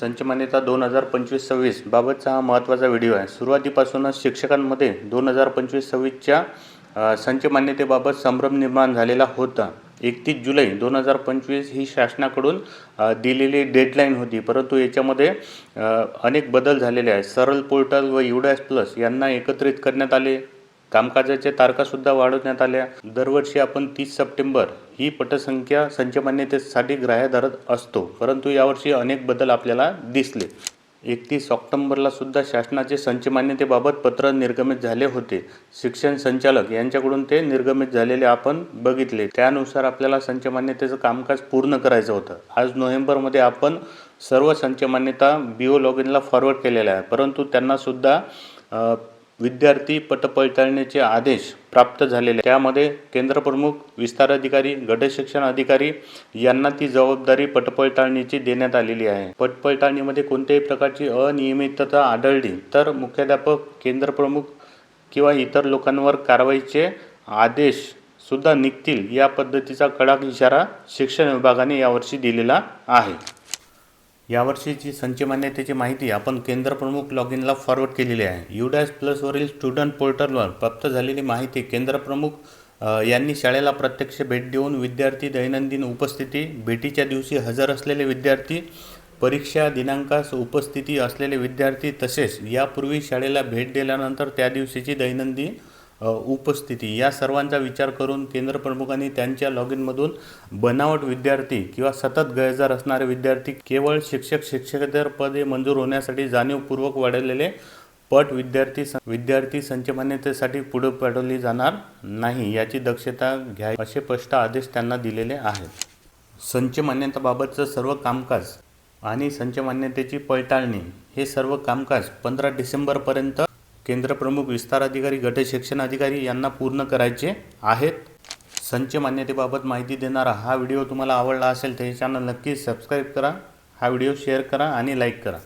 संच मान्यता दोन हजार पंचवीस सव्वीस बाबतचा हा महत्त्वाचा व्हिडिओ आहे. सुरुवातीपासूनच शिक्षकांमध्ये दोन हजार पंचवीस सव्वीसच्या संचमान्यतेबाबत संच मान्यतेबाबत संभ्रम निर्माण झालेला होता. एकतीस जुलै दोन हजार पंचवीस ही शासनाकडून दिलेली डेडलाईन होती. परंतु याच्यामध्ये अनेक बदल झालेले आहेत. सरल पोर्टल व युडॅस प्लस यांना एकत्रित करण्यात आले. कामकाजाच्या तारखासुद्धा वाढवण्यात आल्या. दरवर्षी आपण तीस सप्टेंबर ही पटसंख्या संचमान्यतेसाठी ग्राह्य धरत असतो. परंतु यावर्षी अनेक बदल आपल्याला दिसले. एकतीस ऑक्टोंबरला सुद्धा शासनाचे संचमान्यतेबाबत पत्र निर्गमित झाले होते. शिक्षण संचालक यांच्याकडून ते निर्गमित झालेले आपण बघितले. त्यानुसार आपल्याला संचमान्यतेचं कामकाज पूर्ण करायचं होतं. आज नोव्हेंबरमध्ये आपण सर्व संचमान्यता बी ओ लॉग इनला फॉरवर्ड केलेल्या आहे परंतु त्यांनासुद्धा विद्यार्थी पटपडताळणीचे आदेश प्राप्त झालेले. त्यामध्ये केंद्रप्रमुख विस्तार अधिकारी गट शिक्षण अधिकारी यांना ती जबाबदारी पटपडताळणीची देण्यात आलेली आहे. पटपडताळणीमध्ये कोणत्याही प्रकारची अनियमितता आढळली तर मुख्याध्यापक केंद्रप्रमुख किंवा इतर लोकांवर कारवाईचे आदेश सुद्धा निघतील या पद्धतीचा कडक इशारा शिक्षण विभागाने यावर्षी दिलेला आहे. यावर्षीची संच मान्यतेची माहिती आपण केंद्रप्रमुख लॉग इनला फॉरवर्ड केलेली आहे. युडॅस प्लसवरील स्टुडंट पोर्टलवर प्राप्त झालेली माहिती केंद्रप्रमुख यांनी शाळेला प्रत्यक्ष भेट देऊन विद्यार्थी दैनंदिन उपस्थिती भेटीच्या दिवशी हजर असलेले विद्यार्थी परीक्षा दिनांकास उपस्थिती असलेले विद्यार्थी तसेच यापूर्वी शाळेला भेट दिल्यानंतर त्या दिवशीची दैनंदिन उपस्थिती. या सर्वांचा विचार करून केंद्र प्रमुखांनी त्यांच्या लॉग इनमधून बनावट विद्यार्थी किंवा सतत गैरहजर असणारे विद्यार्थी केवळ शिक्षक शिक्षकेतर पदे मंजूर होण्यासाठी जाणीवपूर्वक वाढवलेले पट विद्यार्थी विद्यार्थी संचमान्यतेसाठी पुढे पाठवली जाणार नाही याची दक्षता घ्या असे स्पष्ट आदेश त्यांना दिलेले आहेत. संचमान्यतेबाबतचं सर्व कामकाज आणि संचमान्यतेची पडताळणी हे सर्व कामकाज पंधरा डिसेंबरपर्यंत केंद्रप्रमुख विस्तार अधिकारी गट शिक्षण अधिकारी यांना पूर्ण करायचे आहेत. संच मान्यतेबाबत माहिती देणारा हा व्हिडिओ तुम्हाला आवडला असेल तर हे चॅनल नक्की सबस्क्राईब करा हा व्हिडिओ शेअर करा आणि लाईक करा.